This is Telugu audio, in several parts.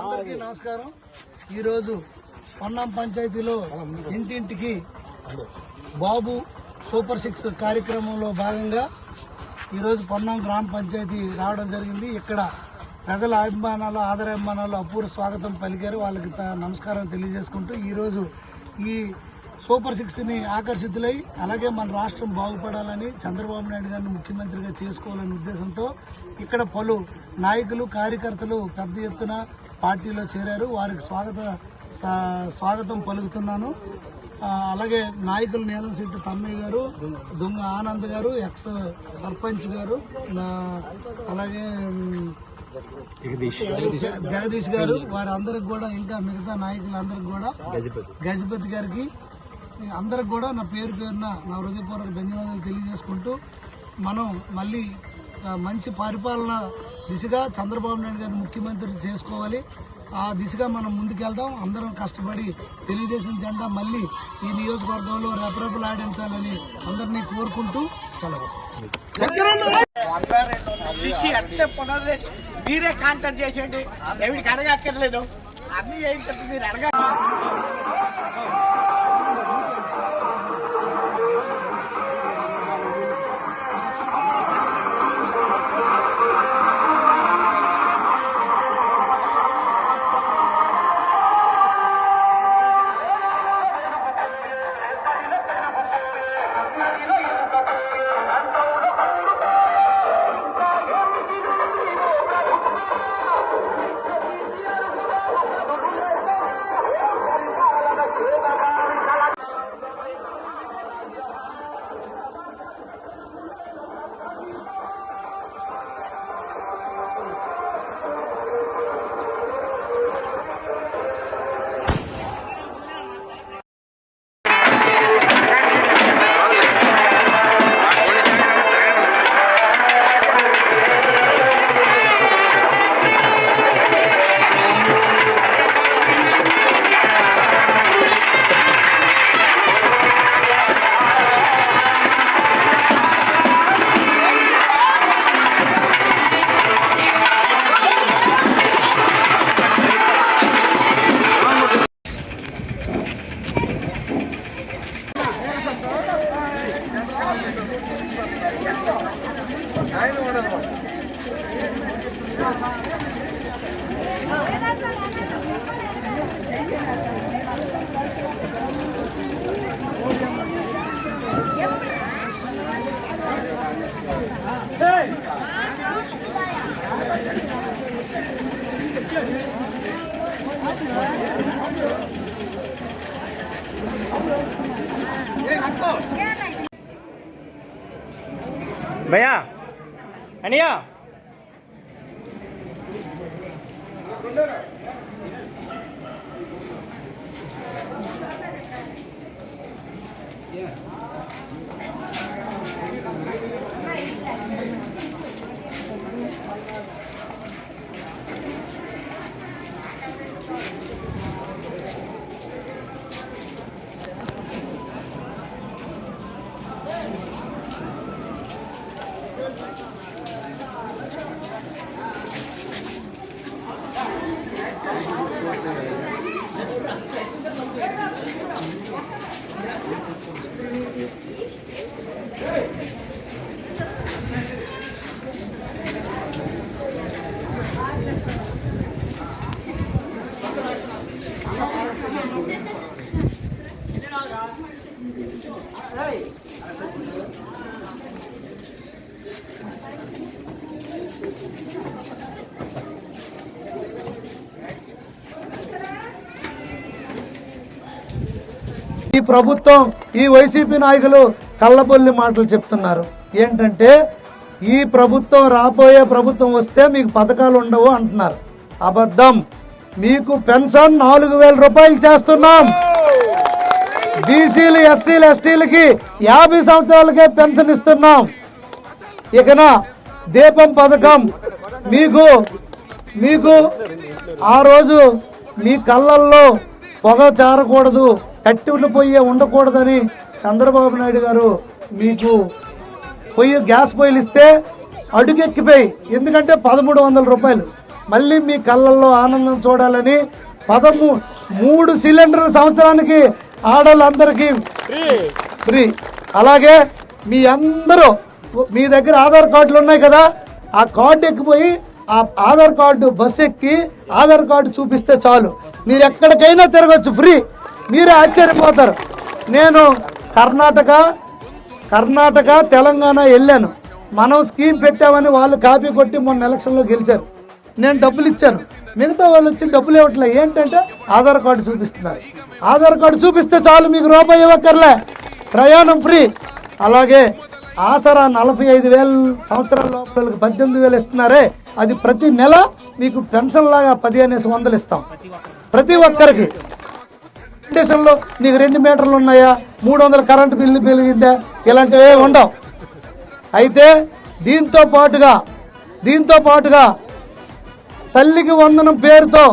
అందరికీ నమస్కారం. ఈరోజు పన్నాం పంచాయతీలో ఇంటింటికి బాబు సూపర్ సిక్స్ కార్యక్రమంలో భాగంగా ఈరోజు పొన్నం గ్రామ పంచాయతీ రావడం జరిగింది. ఇక్కడ ప్రజల అభిమానాలు ఆదరాభిమానాలు అపూర్వ స్వాగతం పలికారు. వాళ్ళకి నమస్కారం తెలియజేసుకుంటూ ఈరోజు ఈ సూపర్ సిక్స్ని ఆకర్షితులై అలాగే మన రాష్ట్రం బాగుపడాలని చంద్రబాబు నాయుడు గారిని ముఖ్యమంత్రిగా చేసుకోవాలనే ఉద్దేశంతో ఇక్కడ పలు నాయకులు కార్యకర్తలు పెద్ద ఎత్తున పార్టీలో చేరారు. వారికి స్వాగత స్వాగతం పలుకుతున్నాను. అలాగే నాయకులు నీలం శెట్టి తమ్మయ్య గారు దొంగ ఆనంద్ గారు ఎక్స్ సర్పంచ్ గారు నా- అలాగే జగదీష్. గారు వారందరికి కూడా ఇంకా మిగతా నాయకులందరికి కూడా గజపతి. గారికి అందరికి కూడా నా పేరు పేరున నా హృదయపూర్వక ధన్యవాదాలు తెలియజేసుకుంటూ మనం మళ్ళీ మంచి పరిపాలన దిశగా చంద్రబాబు నాయుడు గారిని ముఖ్యమంత్రి చేసుకోవాలి. ఆ దిశగా మనం ముందుకెళ్దాం. అందరం కష్టపడి తెలుగుదేశం జెండా మళ్ళీ ఈ నియోజకవర్గంలో రెపరెపలాడించాలని అందరినీ కోరుకుంటూ సెలవు. మీరే కాంటాక్ట్ చేసేయండి. ఎవరికి అడగక్కర్లేదు. అన్ని ఏంటంటే మీరు అడగ భయ్యా అనియా ఈ ప్రభుత్వం ఈ వైసీపీ నాయకులు కళ్ళబొల్లి మాటలు చెప్తున్నారు. ఏంటంటే ఈ ప్రభుత్వం రాబోయే ప్రభుత్వం వస్తే మీకు పథకాలు ఉండవు అంటున్నారు. అబద్ధం. మీకు పెన్షన్ నాలుగు వేల రూపాయలు చేస్తున్నాం. బీసీలు ఎస్సీలు ఎస్టీలకి యాభై సంవత్సరాలకే పెన్షన్ ఇస్తున్నాం. ఇకన దీపం పథకం మీకు మీకు ఆ రోజు మీ కళ్ళల్లో పొగ చారకూడదు కట్టెలు పొయ్యి ఉండకూడదని చంద్రబాబు నాయుడు గారు మీకు పొయ్యి గ్యాస్ పొయ్యిలు ఇస్తే అడుగెక్కిపోయి ఎందుకంటే పదమూడు వందల రూపాయలు. మళ్ళీ మీ కళ్ళల్లో ఆనందం చూడాలని పదమూ మూడు సిలిండర్ల సంవత్సరానికి ఆడవాళ్ళందరికీ ఫ్రీ. అలాగే మీ అందరూ మీ దగ్గర ఆధార్ కార్డులు ఉన్నాయి కదా ఆ కార్డు ఎక్కిపోయి ఆ ఆధార్ కార్డు బస్ ఎక్కి ఆధార్ కార్డు చూపిస్తే చాలు. మీరు ఎక్కడికైనా తిరగచ్చు ఫ్రీ. మీరే ఆశ్చర్యపోతారు. నేను కర్ణాటక కర్ణాటక తెలంగాణ వెళ్ళాను. మనం స్కీమ్ పెట్టామని వాళ్ళు కాపీ కొట్టి మొన్న ఎలక్షన్లో గెలిచారు. నేను డబ్బులు ఇచ్చాను. మిగతా వాళ్ళు వచ్చి డబ్బులు ఇవ్వట్లే. ఏంటంటే ఆధార్ కార్డు చూపిస్తున్నారు. ఆధార్ కార్డు చూపిస్తే చాలు మీకు రూపాయి ఇవ్వక్కర్లే. ప్రయాణం ఫ్రీ. అలాగే ఆసరా నలభై ఐదు వేల సంవత్సరాల లోపలకి పద్దెనిమిది వేలు ఇస్తున్నారే. అది ప్రతి నెల మీకు పెన్షన్ లాగా పదిహేను వందలు ఇస్తాం. ప్రతి ఒక్కరికి. దేశంలో నీకు రెండు మీటర్లు ఉన్నాయా? మూడు వందల కరెంటు బిల్లు పెరిగిందా? ఇలాంటివి ఉండవు. అయితే దీంతో పాటుగా దీంతో పాటుగా తల్లికి వందనం పేరుతో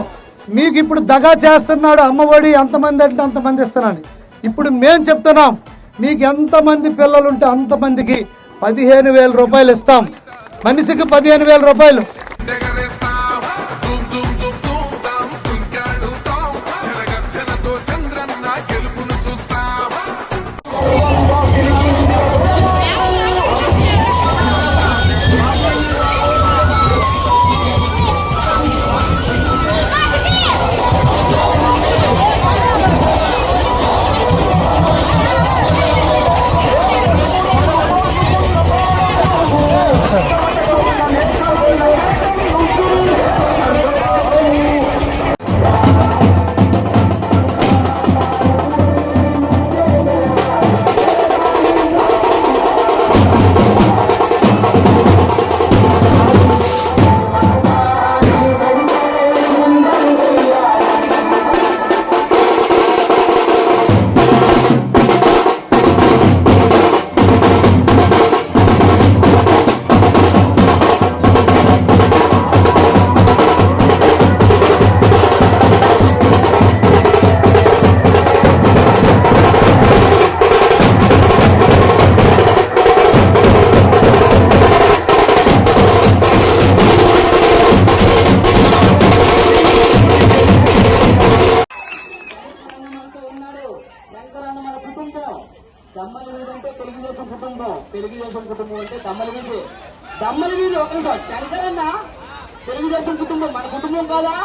మీకు ఇప్పుడు దగా చేస్తున్నాడు అమ్మఒడి ఎంతమంది అంటే అంతమంది ఇస్తున్నాను ఇప్పుడు మేము చెప్తున్నాం మీకు ఎంతమంది పిల్లలు ఉంటే అంతమందికి పదిహేను వేల రూపాయలు ఇస్తాం. మనిషికి పదిహేను వేల రూపాయలు. దమ్మల వీధి ఒక శంకరన్న తెలుగుదేశం కుటుంబం మన కుటుంబం కాదా?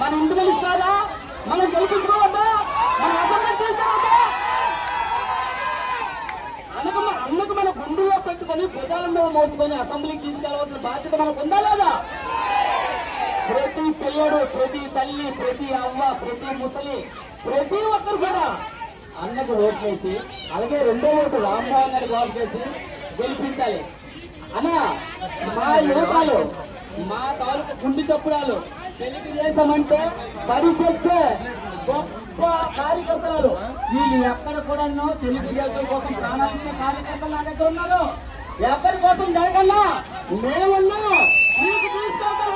మన ఇంటి మనిషి కాదా? మనం గెలిపించుకోవద్దా మన అసెంబ్లీ అన్నకు మన అన్నకు మన గుండెలో పెట్టుకొని ప్రజలంలో మోసుకొని అసెంబ్లీకి తీసుకెళ్ళవలసిన బాధ్యత మనకు ఉందా లేదా ప్రతి పిల్లడు ప్రతి తల్లి ప్రతి అవ్వ ప్రతి ముసలి ప్రతి ఒక్కరు కూడా అన్నకు ఓట్లేసి అలాగే రెండో ఓటు రామ్మోహన్ గారికి ఓట్లేసి చేసి గెలిపించాలి. అన్న మా యువకాలు మా తాలూకు గుండి చప్పుడాలు తెలుగుదేశమంటే పరిచే గొప్ప కార్యకర్తలు వీళ్ళు ఎక్కడ కూడా తెలుగుదేశం కోసం ప్రాణాలు కార్యకర్తలు నా దగ్గర ఉన్నారు. ఎవరి కోసం జరగల్లా మేమున్నాం మీకు తీసుకెళ్తాం